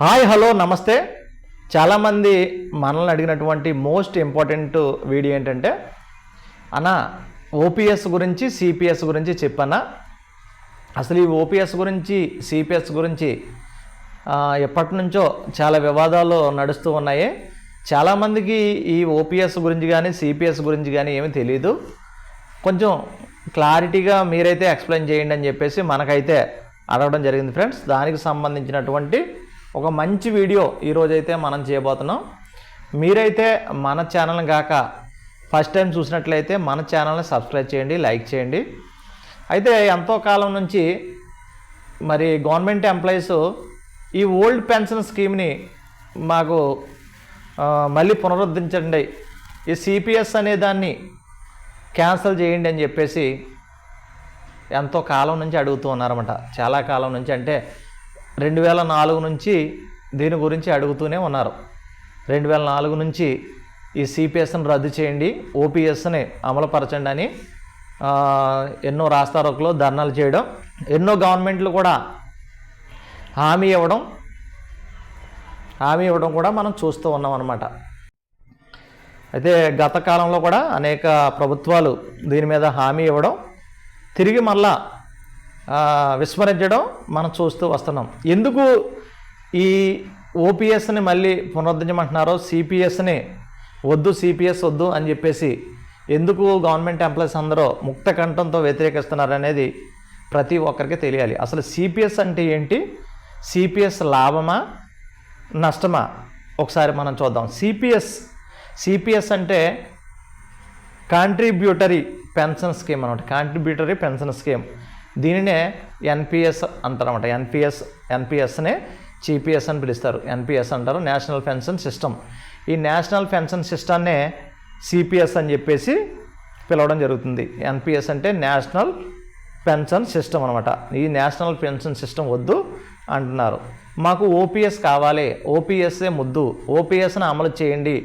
Hi hello నమస్తే. చాలామంది మనల్ని అడిగినటువంటి మోస్ట్ ఇంపార్టెంట్ వీడియో ఏంటంటే అన్న ఓపీఎస్ గురించి సిపిఎస్ గురించి చెప్పన్నా. అసలు ఈ ఓపీఎస్ గురించి సిపిఎస్ గురించి ఎప్పటి నుంచో చాలా వివాదాలు నడుస్తూ ఉన్నాయి. చాలామందికి ఈ ఓపీఎస్ గురించి కానీ సిపిఎస్ గురించి కానీ ఏమీ తెలియదు కొంచెం క్లారిటీగా మీరైతే ఎక్స్ప్లెయిన్ చేయండి అని చెప్పేసి మనకైతే అడగడం జరిగింది ఫ్రెండ్స్. దానికి సంబంధించినటువంటి ఒక మంచి వీడియో ఈరోజైతే మనం చేయబోతున్నాం. మీరైతే మన ఛానల్ కాక ఫస్ట్ టైం చూసినట్లయితే మన ఛానల్ని సబ్స్క్రైబ్ చేయండి లైక్ చేయండి. అయితే ఎంతో కాలం నుంచి మరి గవర్నమెంట్ ఎంప్లాయీస్ ఈ ఓల్డ్ పెన్షన్ స్కీమ్ని మాకు మళ్ళీ పునరుద్ధరించండి. ఈ సిపిఎస్ అనే దాన్ని క్యాన్సిల్ చేయండి అని చెప్పేసి ఎంతో కాలం నుంచి అడుగుతూ ఉన్నారన్నమాట. చాలా కాలం నుంచి అంటే రెండు వేల నాలుగు నుంచి దీని గురించి అడుగుతూనే ఉన్నారు. రెండు వేల నాలుగు నుంచి ఈ సిపిఎస్ని రద్దు చేయండి ఓపీఎస్ని అమలుపరచండి అని ఎన్నో రాస్తారోకులు ధర్నాలు చేయడం ఎన్నో గవర్నమెంట్లు కూడా హామీ ఇవ్వడం హామీ ఇవ్వడం కూడా మనం చూస్తూ ఉన్నాం అన్నమాట. అయితే గత కాలంలో కూడా అనేక ప్రభుత్వాలు దీని మీద హామీ ఇవ్వడం తిరిగి మళ్ళా విస్మరించడం మనం చూస్తూ వస్తున్నాం. ఎందుకు ఈ ఓపీఎస్ని మళ్ళీ పునరుద్ధరించమంటున్నారో సిపిఎస్ని వద్దు సిపిఎస్ వద్దు అని చెప్పేసి ఎందుకు గవర్నమెంట్ ఎంప్లాయీస్ అందరూ ముక్త కంఠంతో వ్యతిరేకిస్తున్నారు అనేది ప్రతి ఒక్కరికి తెలియాలి. అసలు సిపిఎస్ అంటే ఏంటి? సిపిఎస్ లాభమా నష్టమా? ఒకసారి మనం చూద్దాం. సిపిఎస్ సిపిఎస్ అంటే కాంట్రిబ్యూటరీ పెన్షన్ స్కీమ్ అనమాట. కాంట్రిబ్యూటరీ పెన్షన్ స్కీమ్ దీనినే ఎన్పిఎస్ అంటారన్నమాట. ఎన్పిఎస్ ఎన్పిఎస్నే జీపీఎస్ అని పిలుస్తారు. ఎన్పిఎస్ అంటారు నేషనల్ పెన్షన్ సిస్టమ్. ఈ నేషనల్ పెన్షన్ సిస్టమ్నే సిపిఎస్ అని చెప్పేసి పిలవడం జరుగుతుంది. ఎన్పిఎస్ అంటే నేషనల్ పెన్షన్ సిస్టమ్ అనమాట ఈ నేషనల్ పెన్షన్ సిస్టమ్ వద్దు అంటున్నారు. మాకు ఓపీఎస్ కావాలి. ఓపీఎస్ఏ ముద్దు. ఓపీఎస్ని అమలు చేయండి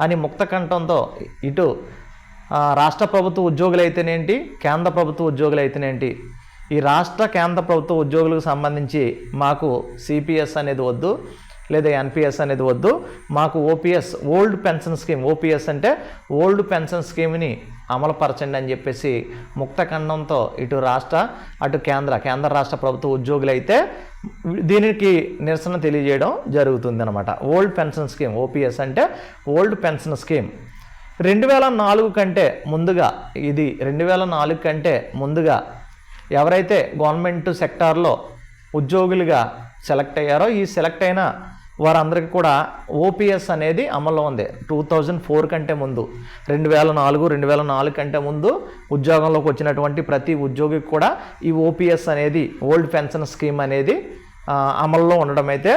అని ముక్త కంఠంతో ఇటు రాష్ట్ర ప్రభుత్వ ఉద్యోగులు అయితేనేంటి కేంద్ర ప్రభుత్వ ఉద్యోగులు అయితేనేంటి ఈ రాష్ట్ర కేంద్ర ప్రభుత్వ ఉద్యోగులకు సంబంధించి మాకు సిపిఎస్ అనేది వద్దు లేదా ఎన్పిఎస్ అనేది వద్దు. మాకు OPS old pension scheme OPS అంటే ఓల్డ్ పెన్షన్ స్కీమ్ని అమలుపరచండి అని చెప్పేసి ముక్త ఖండంతో ఇటు రాష్ట్ర అటు కేంద్ర కేంద్ర రాష్ట్ర ప్రభుత్వ ఉద్యోగులు అయితే దీనికి నిరసన తెలియజేయడం జరుగుతుంది అనమాట ఓల్డ్ పెన్షన్ స్కీమ్ ఓపీఎస్ అంటే ఓల్డ్ పెన్షన్ స్కీమ్. రెండు వేల నాలుగు కంటే ముందుగా ఇది రెండు వేల నాలుగు కంటే ముందుగా ఎవరైతే గవర్నమెంట్ సెక్టార్లో ఉద్యోగులుగా సెలెక్ట్ అయ్యారో ఈ సెలెక్ట్ అయిన వారందరికీ కూడా ఓపీఎస్ అనేది అమల్లో ఉంది. టూ థౌజండ్ ఫోర్ కంటే ముందు రెండు వేల నాలుగు రెండు వేల నాలుగు కంటే ముందు ఉద్యోగంలోకి వచ్చినటువంటి ప్రతి ఉద్యోగికి కూడా ఈ ఓపీఎస్ అనేది ఓల్డ్ పెన్షన్ స్కీమ్ అనేది అమల్లో ఉండడం అయితే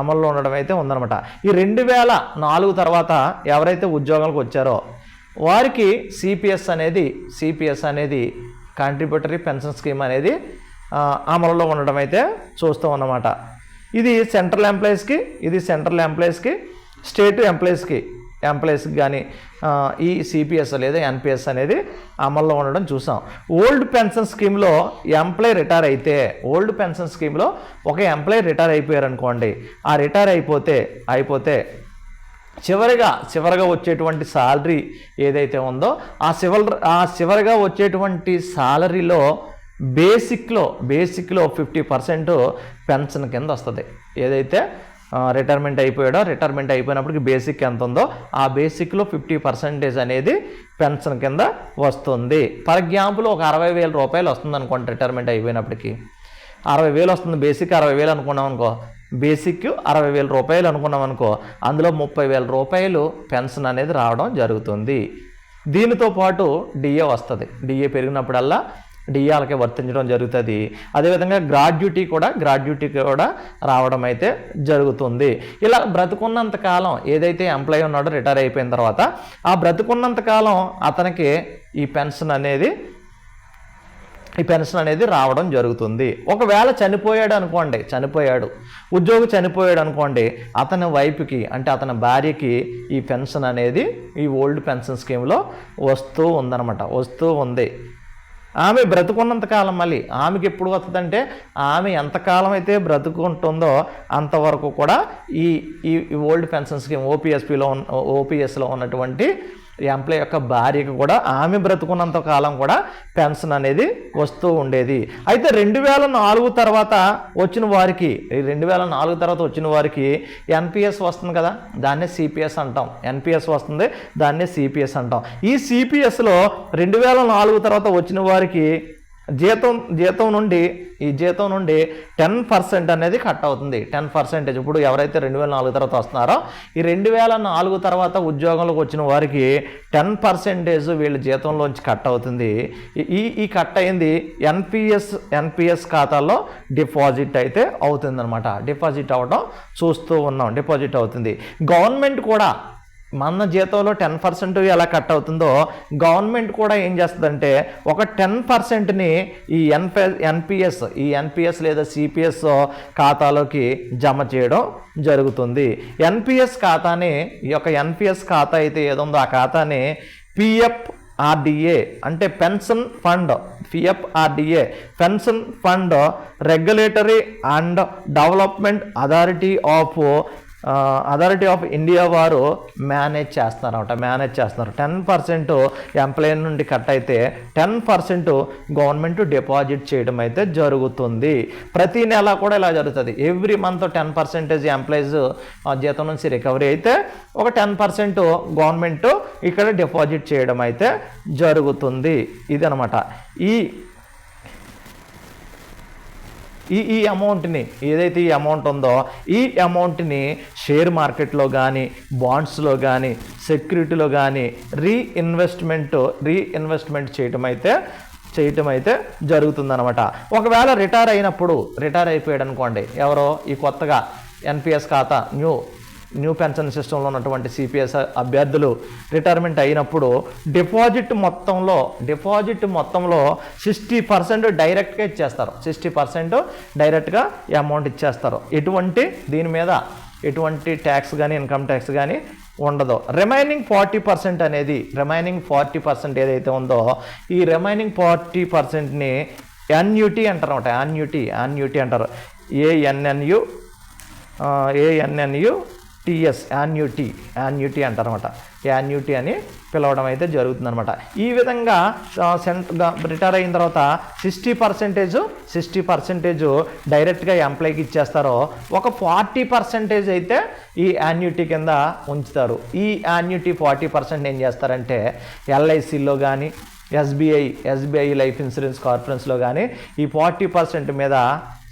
అమల్లో ఉండడం అయితే ఉందన్నమాట. ఈ రెండు వేల నాలుగు తర్వాత ఎవరైతే ఉద్యోగాలకు వచ్చారో వారికి సిపిఎస్ అనేది సిపిఎస్ అనేది కాంట్రిబ్యూటరీ పెన్షన్ స్కీమ్ అనేది అమలులో ఉండడం అయితే చూస్తాం అన్నమాట ఇది సెంట్రల్ ఎంప్లాయీస్కి ఇది సెంట్రల్ ఎంప్లాయీస్కి స్టేట్ ఎంప్లాయీస్కి ఎంప్లాయీస్కి కానీ ఈ సిపిఎస్ లేదా ఎన్పిఎస్ అనేది అమల్లో ఉండడం చూసాం. ఓల్డ్ పెన్షన్ స్కీమ్లో ఎంప్లాయ్ రిటైర్ అయితే ఓల్డ్ పెన్షన్ స్కీమ్లో ఒక ఎంప్లాయ్ రిటైర్ అయిపోయారు అనుకోండి ఆ రిటైర్ అయిపోతే అయిపోతే చివరిగా చివరిగా వచ్చేటువంటి సాలరీ ఏదైతే ఉందో ఆ చివరి ఆ చివరిగా వచ్చేటువంటి సాలరీలో బేసిక్లో బేసిక్లో ఫిఫ్టీ పర్సెంట్ పెన్షన్ కింద వస్తుంది. ఏదైతే రిటైర్మెంట్ అయిపోయాడో రిటైర్మెంట్ అయిపోయినప్పటికి బేసిక్ ఎంత ఉందో ఆ బేసిక్లో ఫిఫ్టీ పర్సెంటేజ్ అనేది పెన్షన్ కింద వస్తుంది. ఫర్ ఎగ్జాంపుల్ ఒక అరవై వేల రూపాయలు వస్తుంది అనుకోండి రిటైర్మెంట్ అయిపోయినప్పటికీ. అరవై వేలు వస్తుంది బేసిక్ అరవై వేలు అనుకున్నాం అనుకో బేసిక్ అరవై వేల రూపాయలు అనుకున్నాం అనుకో అందులో ముప్పై వేల రూపాయలు పెన్షన్ అనేది రావడం జరుగుతుంది. దీనితో పాటు డిఏ వస్తుంది. డిఏ పెరిగినప్పుడల్లా డిఏ వర్తించడం జరుగుతుంది. అదేవిధంగా గ్రాడ్యుటీ కూడా గ్రాడ్యుటీ కూడా రావడం అయితే జరుగుతుంది. ఇలా బ్రతుకున్నంత కాలం ఏదైతే ఎంప్లాయీ ఉన్నాడో రిటైర్ అయిపోయిన తర్వాత ఆ బ్రతుకున్నంత కాలం అతనికి ఈ పెన్షన్ అనేది ఈ పెన్షన్ అనేది రావడం జరుగుతుంది. ఒకవేళ చనిపోయాడు అనుకోండి చనిపోయాడు. ఉద్యోగి చనిపోయాడు అనుకోండి అతని వైపుకి అంటే అతని భార్యకి ఈ పెన్షన్ అనేది ఈ ఓల్డ్ పెన్షన్ స్కీమ్లో వస్తూ ఉందన్నమాట వస్తూ ఉంది. ఆమె బ్రతుకున్నంతకాలం మళ్ళీ ఆమెకి ఎప్పుడు వస్తుందంటే ఆమె ఎంతకాలం అయితే బ్రతుకుంటుందో అంతవరకు కూడా ఈ ఈ ఓల్డ్ పెన్షన్ స్కీమ్ ఓపీఎస్పీలో ఉన్న ఓపీఎస్లో ఉన్నటువంటి ఎంప్లాయ్ యొక్క భార్యకు కూడా ఆమె బ్రతుకున్నంత కాలం కూడా పెన్షన్ అనేది వస్తూ ఉండేది. అయితే రెండు వేల నాలుగు తర్వాత వచ్చిన వారికి రెండు వేల నాలుగు తర్వాత వచ్చిన వారికి ఎన్పిఎస్ వస్తుంది కదా దాన్నే సిపిఎస్ అంటాం. ఎన్పిఎస్ వస్తుంది దాన్నే సిపిఎస్ అంటాం. ఈ సిపిఎస్లో రెండు వేల నాలుగు తర్వాత వచ్చిన వారికి జీతం జీతం నుండి ఈ జీతం నుండి టెన్ పర్సెంట్ అనేది కట్ అవుతుంది. Ten percentage. ఇప్పుడు ఎవరైతే రెండు వేల నాలుగు తర్వాత వస్తున్నారో ఈ రెండు వేల నాలుగు తర్వాత ఉద్యోగంలోకి వచ్చిన వారికి టెన్ పర్సెంటేజ్ వీళ్ళ జీతంలోంచి కట్ అవుతుంది. ఈ ఈ కట్ అయింది ఎన్పిఎస్ ఎన్పిఎస్ ఖాతాలో డిపాజిట్ అయితే అవుతుందన్నమాట. డిపాజిట్ అవ్వడం చూస్తూ ఉన్నాం. డిపాజిట్ అవుతుంది. గవర్నమెంట్ కూడా మన జీతంలో టెన్ పర్సెంట్ ఎలా కట్ అవుతుందో గవర్నమెంట్ కూడా ఏం చేస్తుందంటే ఒక టెన్ పర్సెంట్ని ఈ ఎన్పి ఎన్పిఎస్ ఈ ఎన్పిఎస్ లేదా సిపిఎస్ ఖాతాలోకి జమ చేయడం జరుగుతుంది. ఎన్పిఎస్ ఖాతాని ఈ యొక్క ఎన్పిఎస్ ఖాతా అయితే ఏదో ఉందో ఆ ఖాతాని పిఎఫ్ ఆర్డిఏ అంటే pension fund PF RDA pension fund regulatory and development authority of authority of India వారు మేనేజ్ చేస్తున్నారన్నమాట మేనేజ్ చేస్తున్నారు. టెన్ పర్సెంట్ ఎంప్లాయీ నుండి కట్ అయితే టెన్ పర్సెంట్ గవర్నమెంట్ డిపాజిట్ చేయడం అయితే జరుగుతుంది. ప్రతి నెల కూడా ఇలా జరుగుతుంది. Every month ten percentage employees జీతం నుంచి రికవరీ అయితే ఒక టెన్ పర్సెంట్ గవర్నమెంట్ ఇక్కడ డిపాజిట్ చేయడం అయితే జరుగుతుంది. ఇది అనమాట ఈ ఈ ఈ అమౌంట్ని ఏదైతే ఈ అమౌంట్ ఉందో ఈ అమౌంట్ని షేర్ మార్కెట్లో కానీ బాండ్స్లో కానీ సెక్యూరిటీలో కానీ రీఇన్వెస్ట్మెంట్ రీఇన్వెస్ట్మెంట్ చేయటం అయితే చేయటం అయితే జరుగుతుందనమాట ఒకవేళ రిటైర్ అయినప్పుడు రిటైర్ అయిపోయాడు అనుకోండి ఎవరో ఈ కొత్తగా ఎన్పిఎస్ ఖాతా న్యూ న్యూ పెన్షన్ సిస్టంలో ఉన్నటువంటి సిపిఎస్ అభ్యర్థులు రిటైర్మెంట్ అయినప్పుడు డిపాజిట్ మొత్తంలో డిపాజిట్ మొత్తంలో సిక్స్టీ పర్సెంట్ డైరెక్ట్గా ఇచ్చేస్తారు. సిక్స్టీ పర్సెంట్ డైరెక్ట్గా ఈ అమౌంట్ ఇచ్చేస్తారు. ఎటువంటి దీని మీద ఎటువంటి ట్యాక్స్ కానీ ఇన్కమ్ ట్యాక్స్ కానీ ఉండదు. రిమైనింగ్ ఫార్టీ పర్సెంట్ అనేది రిమైనింగ్ ఫార్టీ పర్సెంట్ ఏదైతే ఉందో ఈ రిమైనింగ్ ఫార్టీ పర్సెంట్ని ఎన్యూటీ అంటారు అనమాట యాన్యూటీ యాన్యూటీ అంటారు. ANNU ANNU TS annuity annuity అంటారనమాట యాన్యూటీ అని పిలవడం అయితే జరుగుతుందనమాట ఈ విధంగా సెంట్ రిటైర్ అయిన తర్వాత సిక్స్టీ పర్సెంటేజ్ సిక్స్టీ పర్సెంటేజ్ డైరెక్ట్గా ఎంప్లాయీకి ఇచ్చేస్తారో ఒక ఫార్టీ పర్సెంటేజ్ అయితే ఈ యాన్యూటీ కింద ఉంచుతారు. ఈ యాన్యూటీ ఫార్టీ పర్సెంట్ ఏం చేస్తారంటే ఎల్ఐసిలో కానీ ఎస్బీఐ ఎస్బీఐ లైఫ్ ఇన్సూరెన్స్ కార్పొరేషన్లో కానీ ఈ ఫార్టీ పర్సెంట్ మీద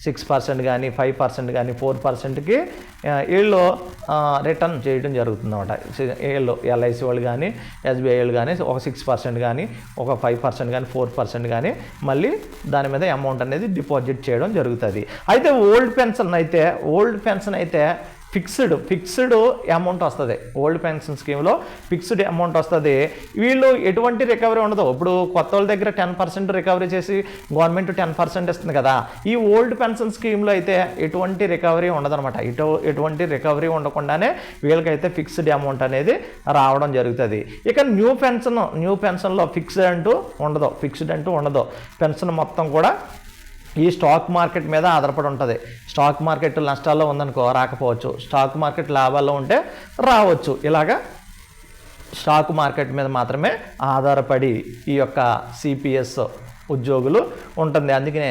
సిక్స్ పర్సెంట్ కానీ ఫైవ్ పర్సెంట్ కానీ ఫోర్ పర్సెంట్కి వీళ్ళు రిటర్న్ చేయడం జరుగుతుంది అనమాట వీళ్ళు ఎల్ఐసి వాళ్ళు కానీ ఎస్బీఐ వాళ్ళు కానీ ఒక సిక్స్ పర్సెంట్ కానీ ఒక ఫైవ్ పర్సెంట్ కానీ ఫోర్ పర్సెంట్ కానీ మళ్ళీ దాని మీద అమౌంట్ అనేది డిపాజిట్ చేయడం జరుగుతుంది. అయితే ఓల్డ్ పెన్షన్ అయితే ఓల్డ్ పెన్షన్ అయితే ఫిక్స్డ్ ఫిక్స్డ్ అమౌంట్ వస్తుంది. ఓల్డ్ పెన్షన్ స్కీమ్లో ఫిక్స్డ్ అమౌంట్ వస్తుంది. వీళ్ళు ఎటువంటి రికవరీ ఉండదు. ఇప్పుడు కొత్త వాళ్ళ దగ్గర టెన్ పర్సెంట్ రికవరీ చేసి గవర్నమెంట్ టెన్ పర్సెంట్ ఇస్తుంది కదా. ఈ ఓల్డ్ పెన్షన్ స్కీమ్లో అయితే ఎటువంటి రికవరీ ఉండదన్నమాట. ఇటు ఎటువంటి రికవరీ ఉండకుండానే వీళ్ళకైతే ఫిక్స్డ్ అమౌంట్ అనేది రావడం జరుగుతుంది. ఇక న్యూ పెన్షన్ న్యూ పెన్షన్లో ఫిక్స్డ్ అంటూ ఉండదు. ఫిక్స్డ్ అంటూ ఉండదు. పెన్షన్ మొత్తం కూడా ఈ స్టాక్ మార్కెట్ మీద ఆధారపడి ఉంటుంది. స్టాక్ మార్కెట్ నష్టాల్లో ఉందనుకో రాకపోవచ్చు. స్టాక్ మార్కెట్ లాభాల్లో ఉంటే రావచ్చు. ఇలాగా స్టాక్ మార్కెట్ మీద మాత్రమే ఆధారపడి ఈ యొక్క సిపిఎస్ ఉద్యోగులు ఉంటుంది. అందుకనే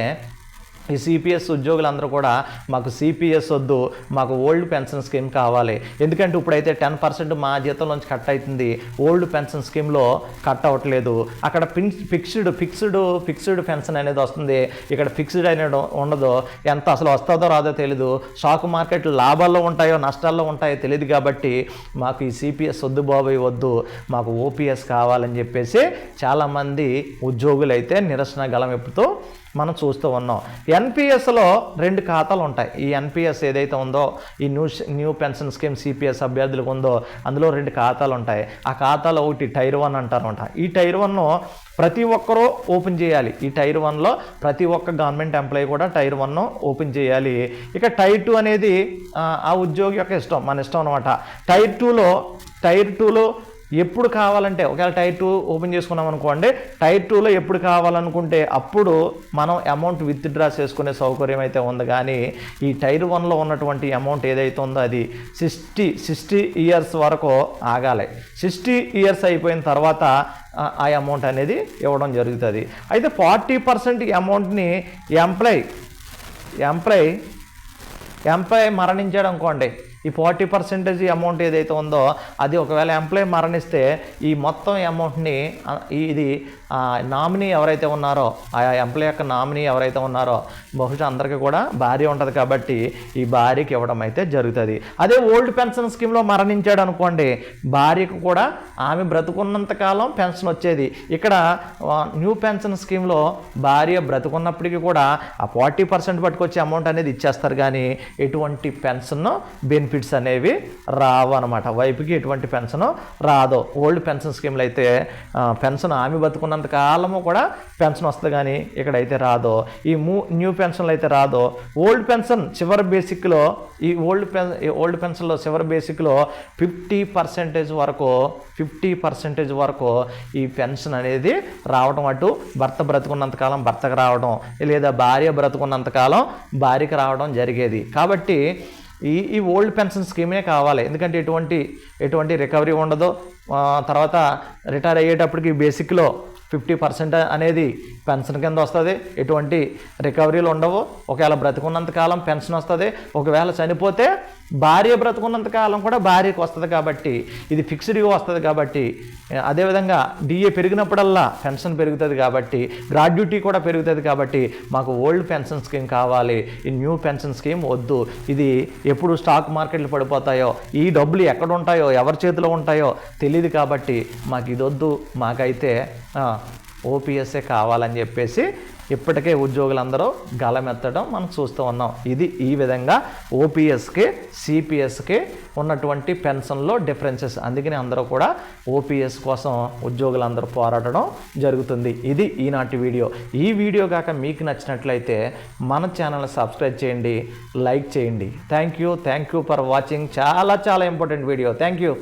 ఈ సిపిఎస్ ఉద్యోగులందరూ కూడా మాకు సిపిఎస్ వద్దు మాకు ఓల్డ్ పెన్షన్ స్కీమ్ కావాలి. ఎందుకంటే ఇప్పుడైతే టెన్ పర్సెంట్ మా జీతంలోంచి కట్ అవుతుంది ఓల్డ్ పెన్షన్ స్కీమ్లో కట్ అవ్వట్లేదు. అక్కడ ఫిక్స్డ్ ఫిక్స్డ్ ఫిక్స్డ్ పెన్షన్ అనేది వస్తుంది. ఇక్కడ ఫిక్స్డ్ అనేది ఉండదు. ఎంత అసలు వస్తుందో రాదో తెలీదు. స్టాక్ మార్కెట్ లాభాల్లో ఉంటాయో నష్టాల్లో ఉంటాయో తెలియదు కాబట్టి మాకు ఈ సిపిఎస్ వద్దు బాబాయ్ వద్దు. మాకు ఓపీఎస్ కావాలని చెప్పేసి చాలామంది ఉద్యోగులు అయితే నిరసన గలం ఎప్పుతూ మనం చూస్తూ ఉన్నాం. ఎన్పిఎస్లో రెండు ఖాతాలు ఉంటాయి. ఈ ఎన్పిఎస్ ఏదైతే ఉందో ఈ new new pension scheme CPS అభ్యర్థులకు ఉందో అందులో రెండు ఖాతాలు ఉంటాయి. ఆ ఖాతాలో ఒకటి టైర్ వన్ అంటారంట. ఈ టైర్ వన్ ప్రతి ఒక్కరూ ఓపెన్ చేయాలి. ఈ టైర్ వన్లో ప్రతి ఒక్క గవర్నమెంట్ ఎంప్లాయీ కూడా టైర్ వన్ ఓపెన్ చేయాలి. ఇక టైర్ టూ అనేది ఆ ఉద్యోగి యొక్క ఇష్టం మన ఇష్టం అనమాట టైర్ టూలో టైర్ టూలో ఎప్పుడు కావాలంటే ఒకవేళ టైర్ టూ ఓపెన్ చేసుకున్నాం అనుకోండి టైర్ టూలో ఎప్పుడు కావాలనుకుంటే అప్పుడు మనం అమౌంట్ విత్డ్రా చేసుకునే సౌకర్యం అయితే ఉంది. కానీ ఈ టైర్ వన్లో ఉన్నటువంటి అమౌంట్ ఏదైతే ఉందో అది సిక్స్టీ సిక్స్టీ ఇయర్స్ వరకు ఆగాలి. సిక్స్టీ ఇయర్స్ అయిపోయిన తర్వాత ఆ- ఆ అమౌంట్ అనేది ఇవ్వడం జరుగుతుంది. అయితే ఫార్టీ పర్సెంట్ అమౌంట్ని ఎంప్లాయ్ ఎంప్లాయ్ ఎంప్లాయ్ మరణించాడు అనుకోండి. ఈ ఫార్టీ పర్సెంటేజ్ అమౌంట్ ఏదైతే ఉందో అది ఒకవేళ ఎంప్లాయీ మరణిస్తే ఈ మొత్తం అమౌంట్ని ఇది నామినీ ఎవరైతే ఉన్నారో ఆ ఎంప్లాయ్ యొక్క నామినీ ఎవరైతే ఉన్నారో బహుశా అందరికీ కూడా భార్య ఉంటుంది కాబట్టి ఈ భార్యకి ఇవ్వడం అయితే జరుగుతుంది. అదే ఓల్డ్ పెన్షన్ స్కీమ్లో మరణించాడు అనుకోండి భార్యకు కూడా ఆమె బ్రతుకున్నంతకాలం పెన్షన్ వచ్చేది. ఇక్కడ న్యూ పెన్షన్ స్కీమ్లో భార్య బ్రతుకున్నప్పటికీ కూడా ఆ ఫార్టీ పర్సెంట్ పట్టుకొచ్చే అమౌంట్ అనేది ఇచ్చేస్తారు. కానీ ఎటువంటి పెన్షన్ బెనిఫిట్స్ అనేవి రావు అనమాట వైపుకి ఎటువంటి పెన్షన్ రాదు. ఓల్డ్ పెన్షన్ స్కీమ్లో అయితే పెన్షన్ ఆమె బతుకున్నంత కొంతకాలము కూడా పెన్షన్ వస్తుంది కానీ ఇక్కడ అయితే రాదో. ఈ మూ న్యూ పెన్షన్లు అయితే రాదో. ఓల్డ్ పెన్షన్ చివరి బేసిక్లో ఈ ఓల్డ్ పెన్ ఈ ఓల్డ్ పెన్షన్లో చివరి బేసిక్లో ఫిఫ్టీ పర్సెంటేజ్ వరకు ఫిఫ్టీ పర్సెంటేజ్ వరకు ఈ పెన్షన్ అనేది రావడం అటు భర్త బ్రతుకున్నంతకాలం భర్తకు రావడం లేదా భార్య బ్రతుకున్నంత కాలం భార్యకి రావడం జరిగేది. కాబట్టి ఈ ఈ ఓల్డ్ పెన్షన్ స్కీమే కావాలి. ఎందుకంటే ఎటువంటి ఎటువంటి రికవరీ ఉండదు. తర్వాత రిటైర్ అయ్యేటప్పటికి బేసిక్లో ఫిఫ్టీ పర్సెంట్ అనేది పెన్షన్ కింద వస్తుంది. ఎటువంటి రికవరీలు ఉండవు. ఒకవేళ బ్రతికున్నంత కాలం పెన్షన్ వస్తుంది. ఒకవేళ చనిపోతే భార్య బ్రతుకున్నంత కాలం కూడా భార్యకు వస్తుంది కాబట్టి ఇది ఫిక్స్డ్గా వస్తుంది కాబట్టి అదేవిధంగా డిఏ పెరిగినప్పుడల్లా పెన్షన్ పెరుగుతుంది కాబట్టి గ్రాడ్యుటీ కూడా పెరుగుతుంది కాబట్టి మాకు ఓల్డ్ పెన్షన్ స్కీమ్ కావాలి ఈ న్యూ పెన్షన్ స్కీమ్ వద్దు ఇది ఎప్పుడు స్టాక్ మార్కెట్లు పడిపోతాయో ఈ డబ్బులు ఎక్కడ ఉంటాయో ఎవరి చేతిలో ఉంటాయో తెలియదు కాబట్టి మాకు ఇది వద్దు మాకైతే ఓపీఎస్ఏ కావాలని చెప్పేసి ఇప్పటికే ఉద్యోగులందరూ గలమెత్తడం మనం చూస్తూ ఉన్నాం. ఇది ఈ విధంగా ఓపీఎస్కి సిపిఎస్కి ఉన్నటువంటి పెన్షన్లో డిఫరెన్సెస్. అందుకని అందరూ కూడా ఓపీఎస్ కోసం ఉద్యోగులందరూ పోరాడడం జరుగుతుంది. ఇది ఈనాటి వీడియో. ఈ వీడియో కాక మీకు నచ్చినట్లయితే మన ఛానల్ సబ్స్క్రైబ్ చేయండి లైక్ చేయండి. Thank you thank you for watching. చాలా చాలా ఇంపార్టెంట్ వీడియో. Thank you